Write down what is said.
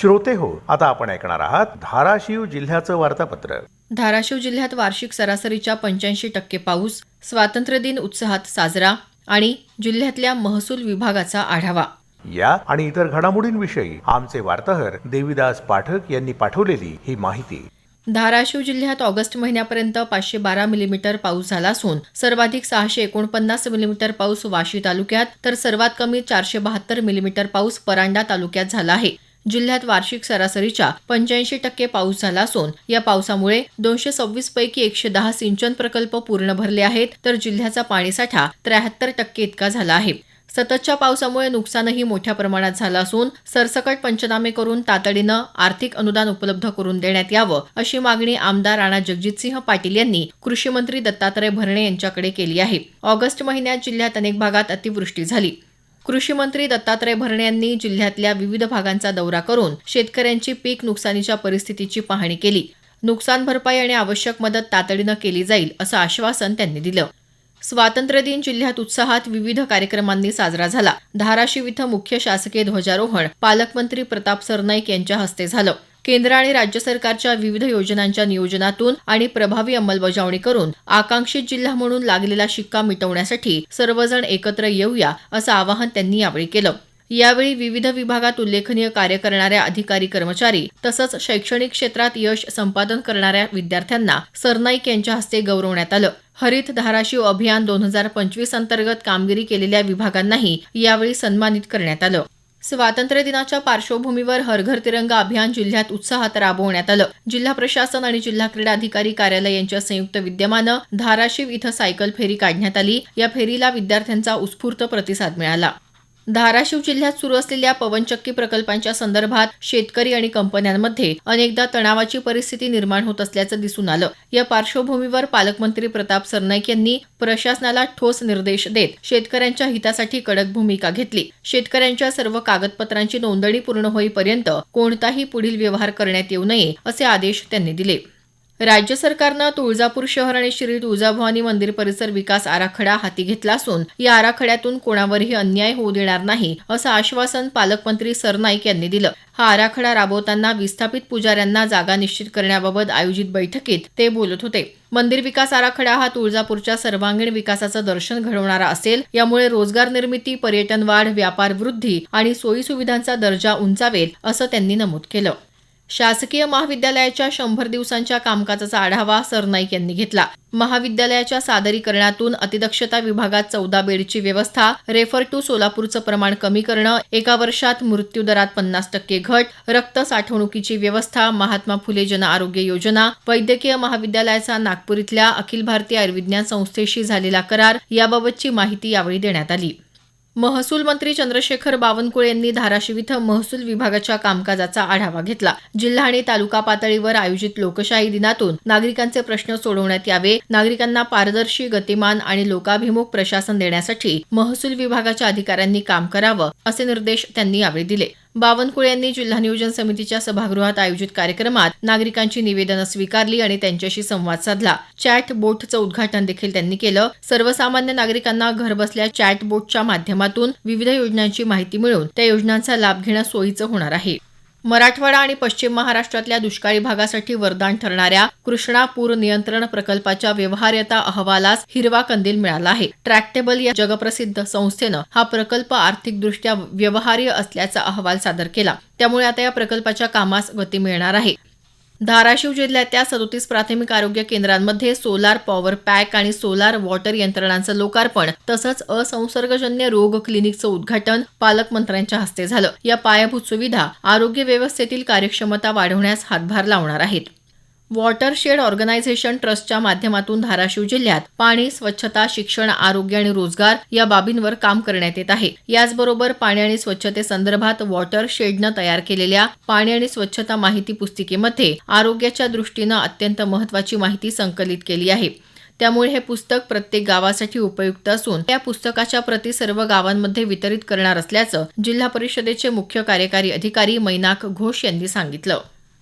श्रोते हो आता आपण ऐकणार आहात धाराशिव जिल्ह्याचं वार्तापत्र. धाराशिव जिल्ह्यात वार्षिक सरासरीच्या पंच्याऐंशी टक्के पाऊस स्वातंत्र्य दिन उत्साहात साजरा आणि जिल्ह्यातल्या महसूल विभागाचा आढावा. या आणि इतर घडामोडींविषयी आमचे वार्ताहर देविदास पाठक यांनी पाठवलेली ही माहिती. धाराशिव जिल्ह्यात ऑगस्ट महिन्यापर्यंत पाचशे बारा मिलीमीटर पाऊस झाला असून सर्वाधिक सहाशे एकोणपन्नास मिलीमीटर पाऊस वाशी तालुक्यात तर सर्वात कमी चारशे बहात्तर मिलीमीटर पाऊस परांडा तालुक्यात झाला आहे. जिल्ह्यात वार्षिक सरासरीच्या पंच्याऐंशी टक्के पाऊस झाला असून या पावसामुळे दोनशे सव्वीस पैकी एकशे दहा सिंचन प्रकल्प पूर्ण भरले आहेत तर जिल्ह्याचा पाणीसाठा त्र्याहत्तर टक्के इतका झाला आहे. सततच्या पावसामुळे नुकसानही मोठ्या प्रमाणात झालं असून सरसकट पंचनामे करून तातडीनं आर्थिक अनुदान उपलब्ध करून देण्यात यावं अशी मागणी आमदार राणा जगजितसिंह पाटील यांनी कृषी मंत्री दत्तात्रय भरणे यांच्याकडे केली आहे. ऑगस्ट महिन्यात जिल्ह्यात अनेक भागात अतिवृष्टी झाली. कृषी मंत्री दत्तात्रय भरणे यांनी जिल्ह्यातल्या विविध भागांचा दौरा करून शेतकऱ्यांची पीक नुकसानीच्या परिस्थितीची पाहणी केली. नुकसान भरपाई आणि आवश्यक मदत तातडीनं केली जाईल असं आश्वासन त्यांनी दिलं. स्वातंत्र्य दिन जिल्ह्यात उत्साहात विविध कार्यक्रमांनी साजरा झाला. धाराशिव इथं मुख्य शासकीय ध्वजारोहण पालकमंत्री प्रताप सरनाईक यांच्या हस्ते झालं. केंद्र आणि राज्य सरकारच्या विविध योजनांच्या नियोजनातून आणि प्रभावी अंमलबजावणी करून आकांक्षित जिल्हा म्हणून लागलेला शिक्का मिटवण्यासाठी सर्वजण एकत्र येऊया असं आवाहन त्यांनी यावेळी केलं. यावेळी विविध विभागात उल्लेखनीय कार्य करणाऱ्या अधिकारी कर्मचारी तसंच शैक्षणिक क्षेत्रात यश संपादन करणाऱ्या विद्यार्थ्यांना सरनाईक यांच्या हस्ते गौरवण्यात आलं. हरित धाराशिव अभियान दोन हजार पंचवीस अंतर्गत कामगिरी केलेल्या विभागांनाही यावेळी सन्मानित करण्यात आलं. स्वातंत्र्य दिनाच्या पार्श्वभूमीवर हर घर तिरंगा अभियान जिल्ह्यात उत्साहात राबवण्यात आलं. जिल्हा प्रशासन आणि जिल्हा क्रीडा अधिकारी कार्यालय यांच्या संयुक्त विद्यमानं धाराशिव इथं सायकल फेरी काढण्यात आली. या फेरीला विद्यार्थ्यांचा उत्स्फूर्त प्रतिसाद मिळाला. धाराशिव जिल्ह्यात सुरू असलेल्या पवनचक्की प्रकल्पांच्या संदर्भात शेतकरी आणि कंपन्यांमध्ये अनेकदा तणावाची परिस्थिती निर्माण होत असल्याचं दिसून आलं. या पार्श्वभूमीवर पालकमंत्री प्रताप सरनाईक यांनी प्रशासनाला ठोस निर्देश देत शेतकऱ्यांच्या हितासाठी कडक भूमिका घेतली. शेतकऱ्यांच्या सर्व कागदपत्रांची नोंदणी पूर्ण होईपर्यंत कोणताही पुढील व्यवहार करण्यात येऊ नये असे आदेश त्यांनी दिले. राज्य सरकारनं तुळजापूर शहर आणि श्री तुळजाभवानी मंदिर परिसर विकास आराखडा हाती घेतला असून या आराखड्यातून कोणावरही अन्याय होऊ देणार नाही असं आश्वासन पालकमंत्री सरनाईक यांनी दिलं. हा आराखडा राबवताना विस्थापित पुजाऱ्यांना जागा निश्चित करण्याबाबत आयोजित बैठकीत ते बोलत होते. मंदिर विकास आराखडा हा तुळजापूरच्या सर्वांगीण विकासाचं दर्शन घडवणारा असेल यामुळे रोजगार निर्मिती पर्यटन वाढ व्यापार वृद्धी आणि सोयी सुविधांचा दर्जा उंचावेल असं त्यांनी नमूद केलं. शासकीय महाविद्यालयाच्या शंभर दिवसांच्या कामकाजाचा आढावा सरनाईक यांनी घेतला. महाविद्यालयाच्या सादरीकरणातून अतिदक्षता विभागात चौदा बेडची व्यवस्था रेफर टू सोलापूरचं प्रमाण कमी करणं एका वर्षात मृत्यूदरात पन्नास टक्के घट रक्त साठवणुकीची व्यवस्था महात्मा फुले जन आरोग्य योजना वैद्यकीय महाविद्यालयाचा नागपूर इथल्या अखिल भारतीय आयुर्विज्ञान संस्थेशी झालेला करार याबाबतची माहिती यावेळी देण्यात आली. महसूल मंत्री चंद्रशेखर बावनकुळे यांनी धाराशिव इथं महसूल विभागाच्या कामकाजाचा आढावा घेतला. जिल्हा आणि तालुका पातळीवर आयोजित लोकशाही दिनातून नागरिकांचे प्रश्न सोडवण्यात यावे नागरिकांना पारदर्शी गतिमान आणि लोकाभिमुख प्रशासन देण्यासाठी महसूल विभागाच्या अधिकाऱ्यांनी काम करावं असे निर्देश त्यांनी यावेळी दिले. बावनकुळे यांनी जिल्हा नियोजन समितीच्या सभागृहात आयोजित कार्यक्रमात नागरिकांची निवेदनं स्वीकारली आणि त्यांच्याशी संवाद साधला. चॅट बोटचं उद्घाटन देखील त्यांनी केलं. सर्वसामान्य नागरिकांना घरबसल्या चॅट बोटच्या माध्यमातून विविध योजनांची माहिती मिळून त्या योजनांचा लाभ घेणं सोयीचं होणार आहे. मराठवाडा आणि पश्चिम महाराष्ट्रातल्या दुष्काळी भागासाठी वरदान ठरणाऱ्या कृष्णा पूर नियंत्रण प्रकल्पाच्या व्यवहार्यता अहवालास हिरवा कंदील मिळाला आहे. ट्रॅक्टेबल या जगप्रसिद्ध संस्थेनं हा प्रकल्प आर्थिकदृष्ट्या व्यवहार्य असल्याचा अहवाल सादर केला. त्यामुळे आता या प्रकल्पाच्या कामास गती मिळणार आहे. धाराशिव जिल्ह्यातल्या सदोतीस प्राथमिक आरोग्य केंद्रांमध्ये सोलार पॉवर पॅक आणि सोलार वॉटर यंत्रणांचं लोकार्पण तसंच असंसर्गजन्य रोग क्लिनिकचं उद्घाटन पालकमंत्र्यांच्या हस्ते झालं. या पायाभूत सुविधा आरोग्य व्यवस्थेतील कार्यक्षमता वाढवण्यास हातभार लावणार आहेत. वॉटरशेड ऑर्गनायझेशन ट्रस्टच्या माध्यमातून धाराशिव जिल्ह्यात पाणी स्वच्छता शिक्षण आरोग्य आणि रोजगार या बाबींवर काम करण्यात येत आहे. याचबरोबर पाणी आणि स्वच्छतेसंदर्भात वॉटर शेडनं तयार केलेल्या पाणी आणि स्वच्छता माहिती पुस्तिकेमध्ये आरोग्याच्या दृष्टीनं अत्यंत महत्वाची माहिती संकलित केली आहे. त्यामुळे हे पुस्तक प्रत्येक गावासाठी उपयुक्त असून या पुस्तकाच्या प्रती सर्व गावांमध्ये वितरित करणार असल्याचं जिल्हा परिषदेचे मुख्य कार्यकारी अधिकारी मैनाक घोष यांनी सांगितलं.